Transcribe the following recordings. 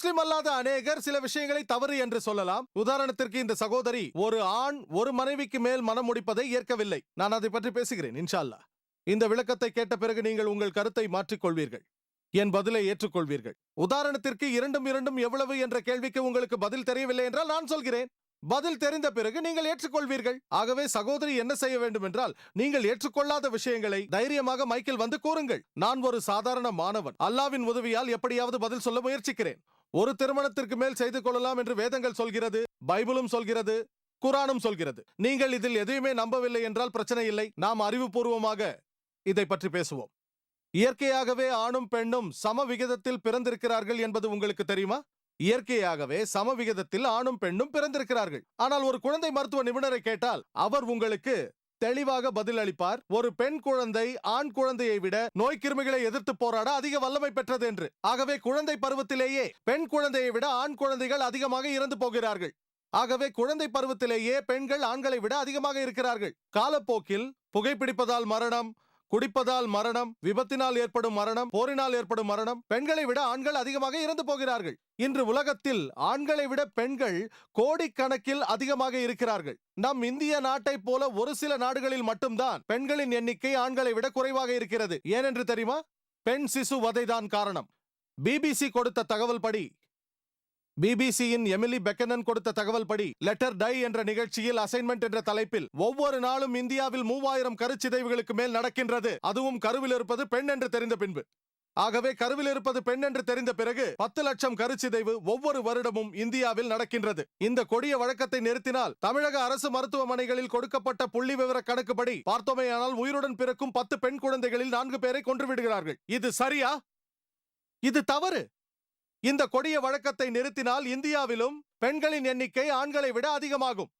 முஸ்லிம் அல்லாத அநேகர் சில விஷயங்களை தவறு என்று சொல்லலாம். உதாரணத்திற்கு இந்த சகோதரி ஒரு ஆண் ஒரு மனைவிக்கு மேல் மனம் முடிப்பதை ஏற்கவில்லை. நான் அதை பற்றி பேசுகிறேன் இன்ஷா அல்லாஹ் இந்த விளக்கத்தை கேட்ட பிறகு நீங்கள் உங்கள் கருத்தை மாற்றிக் கொள்வீர்கள் என் பதிலை ஏற்றுக்கொள்வீர்கள். உதாரணத்திற்கு இரண்டும் இரண்டும் எவ்வளவு என்ற கேள்விக்கு உங்களுக்கு பதில் தெரியவில்லை என்றால் நான் சொல்கிறேன். பதில் தெரிந்த பிறகு நீங்கள் ஏற்றுக்கொள்வீர்கள். ஆகவே சகோதரி என்ன செய்ய வேண்டும் என்றால் நீங்கள் ஏற்றுக்கொள்ளாத விஷயங்களை தைரியமாக மைக்கேல் வந்து கூறுங்கள். நான் ஒரு சாதாரண மாணவன். அல்லாவின் உதவியால் எப்படியாவது பதில் சொல்ல முயற்சிக்கிறேன். ஒரு திருமணத்திற்கு மேல் செய்து கொள்ளலாம் என்று வேதங்கள் சொல்கிறது பைபிளும் சொல்கிறது குரானும் சொல்கிறது. நீங்கள் இதில் எதையுமே நம்பவில்லை என்றால் பிரச்சனை இல்லை. நாம் அறிவுபூர்வமாக இதை பற்றி பேசுவோம். இயற்கையாகவே ஆணும் பெண்ணும் சம விகிதத்தில் பிறந்திருக்கிறார்கள் என்பது உங்களுக்கு தெரியுமா? இயற்கையாகவே சம விகிதத்தில் ஆணும் பெண்ணும் பிறந்திருக்கிறார்கள். ஆனால் ஒரு குழந்தை மருத்துவ நிபுணரை கேட்டால் அவர் உங்களுக்கு தெளிவாக பதில் அளிப்பார் ஒரு பெண் குழந்தை ஆண் குழந்தையை விட நோய் கிருமிகளை எதிர்த்து போராட அதிக வல்லமை பெற்றது என்று. ஆகவே குழந்தை பருவத்திலேயே பெண் குழந்தையை விட ஆண் குழந்தைகள் அதிகமாக இறந்து போகிறார்கள். ஆகவே குழந்தை பருவத்திலேயே பெண்கள் ஆண்களை விட அதிகமாக இருக்கிறார்கள். காலப்போக்கில் புகைப்பிடிப்பதால் மரணம் குடிப்பதால் மரணம் விபத்தினால் ஏற்படும் மரணம் போரினால் ஏற்படும் மரணம் பெண்களை விட ஆண்கள் அதிகமாக இறந்து போகிறார்கள். இன்று உலகத்தில் ஆண்களை விட பெண்கள் கோடிக்கணக்கில் அதிகமாக இருக்கிறார்கள். நம் இந்திய நாட்டை போல ஒரு சில நாடுகளில் மட்டும்தான் பெண்களின் எண்ணிக்கை ஆண்களை விட குறைவாக இருக்கிறது. ஏனென்று தெரியுமா? பெண் சிசு வதைதான் காரணம். பிபிசி கொடுத்த தகவல் படி பிபிசியின் எமிலி பெக்கனன் கொடுத்த தகவல் படி லெட்டர் டை என்ற நிகழ்ச்சியில் அசைன்மெண்ட் என்ற தலைப்பில் ஒவ்வொரு நாளும் இந்தியாவில் மூவாயிரம் கருச்சிதைவுகளுக்கு மேல் நடக்கின்றது. அதுவும் கருவில் இருப்பது பெண் என்று தெரிந்த பின்பு. ஆகவே கருவில் இருப்பது பெண் என்று தெரிந்த பிறகு பத்து லட்சம் கருச்சிதைவு ஒவ்வொரு வருடமும் இந்தியாவில் நடக்கின்றது. இந்த கொடிய வழக்கத்தை நிறுத்தினால் தமிழக அரசு மருத்துவமனைகளில் கொடுக்கப்பட்ட புள்ளி விவர கணக்குப்படி பார்த்தோமேயானால் உயிருடன் பிறக்கும் பத்து பெண் குழந்தைகளில் நான்கு பேரை கொன்றுவிடுகிறார்கள் இது சரியா? இது தவறு! இந்த கொடிய வழக்கத்தை நிறுத்தினால் இந்தியாவிலும் பெண்களின் எண்ணிக்கை ஆண்களை விட அதிகமாகும்.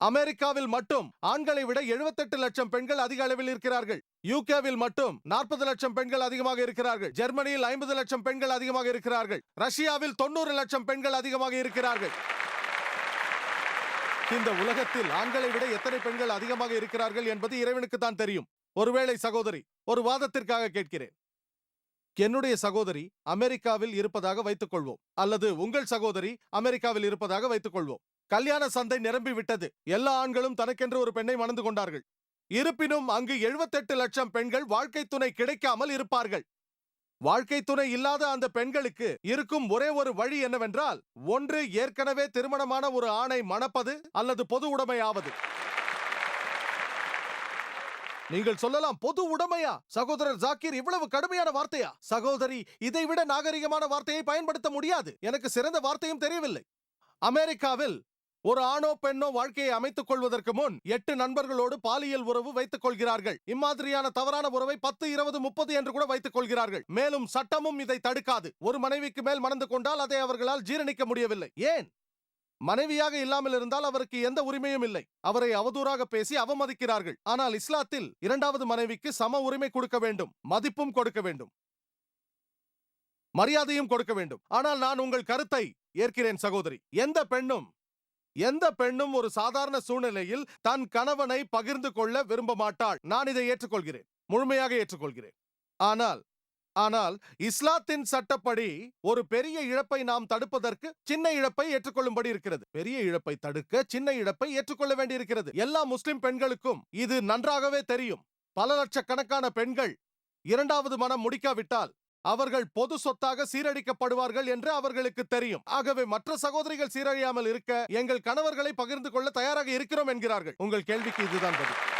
அமெரிக்காவில் மட்டும் ஆண்களை விட 78 லட்சம் பெண்கள் அதிக அளவில் இருக்கிறார்கள். யூகேவில் மட்டும் நாற்பது லட்சம் பெண்கள் அதிகமாக இருக்கிறார்கள். ஜெர்மனியில் ஐம்பது லட்சம் பெண்கள் அதிகமாக இருக்கிறார்கள். ரஷ்யாவில் தொண்ணூறு லட்சம் பெண்கள் அதிகமாக இருக்கிறார்கள். இந்த உலகத்தில் ஆண்களை விட எத்தனை பெண்கள் அதிகமாக இருக்கிறார்கள் என்பது இறைவனுக்கு தான் தெரியும். ஒருவேளை சகோதரி ஒரு வாதத்திற்காக கேட்கிறேன். என்னுடைய சகோதரி அமெரிக்காவில் இருப்பதாக வைத்துக் கொள்வோம் அல்லது உங்கள் சகோதரி அமெரிக்காவில் இருப்பதாக வைத்துக் கொள்வோம் கல்யாண சந்தை நிரம்பி விட்டது. எல்லா ஆண்களும் தனக்கென்று ஒரு பெண்ணை மணந்து கொண்டார்கள். இருப்பினும் அங்கு 78 லட்சம் பெண்கள் வாழ்க்கை துணை கிடைக்காமல் இருப்பார்கள். வாழ்க்கை துணை இல்லாத அந்த பெண்களுக்கு இருக்கும் ஒரே ஒரு வழி என்னவென்றால் ஒன்று ஏற்கனவே திருமணமான ஒரு ஆணை மணப்பது அல்லது பொது உடைமையாவது நீங்கள் சொல்லலாம் பொது உடைமையா? சகோதரர் ஜாக்கீர் இவ்வளவு கடுமையான வார்த்தையா? சகோதரி இதைவிட நாகரிகமான வார்த்தையை பயன்படுத்த முடியாது. எனக்கு சிறந்த வார்த்தையும் தெரியவில்லை. அமெரிக்காவில் ஒரு ஆணோ பெண்ணோ வாழ்க்கையை அமைத்துக் கொள்வதற்கு முன் எட்டு நண்பர்களோடு பாலியல் உறவு வைத்துக் கொள்கிறார்கள். இம்மாதிரியான தவறான உறவை பத்து இருபது முப்பது என்று கூட வைத்துக் கொள்கிறார்கள். மேலும் சட்டமும் இதை தடுக்காது. ஒரு மனைவிக்கு மேல் மணந்து கொண்டால் அதை அவர்களால் ஜீரணிக்க முடியவில்லை. ஏன்? மனைவியாக இல்லாமல் இருந்தால் அவருக்கு எந்த உரிமையும் இல்லை. அவரை அவதூறாக பேசி அவமதிக்கிறார்கள். ஆனால் இஸ்லாத்தில் இரண்டாவது மனைவிக்கு சம உரிமை கொடுக்க வேண்டும். மதிப்பும் கொடுக்க வேண்டும். மரியாதையும் கொடுக்க வேண்டும். ஆனால் நான் உங்கள் கருத்தை ஏற்கிறேன் சகோதரி. எந்த பெண்ணும் எந்த பெண்ணும் ஒரு சாதாரண சூழ்நிலையில் தன் கணவனை பகிர்ந்து கொள்ள விரும்ப மாட்டாள். நான் இதை ஏற்றுக்கொள்கிறேன். முழுமையாக ஏற்றுக்கொள்கிறேன். ஆனால் ஆனால் இஸ்லாத்தின் சட்டப்படி ஒரு பெரிய இழப்பை நாம் தடுப்பதற்கு சின்ன இழப்பை ஏற்றுக்கொள்ளும்படி இருக்கிறது. பெரிய இழப்பை தடுக்க சின்ன இழப்பை ஏற்றுக்கொள்ள வேண்டியிருக்கிறது. எல்லா முஸ்லிம் பெண்களுக்கும் இது நன்றாகவே தெரியும். பல லட்சக்கணக்கான பெண்கள் இரண்டாவது மனம் முடிக்காவிட்டால் அவர்கள் பொது சொத்தாக சீரழிக்கப்படுவார்கள் என்று அவர்களுக்கு தெரியும். ஆகவே மற்ற சகோதரிகள் சீரழியாமல் இருக்க எங்கள் கணவர்களை பகிர்ந்து கொள்ள தயாராக இருக்கிறோம் என்கிறார்கள். உங்கள் கேள்விக்கு இதுதான் பதில்.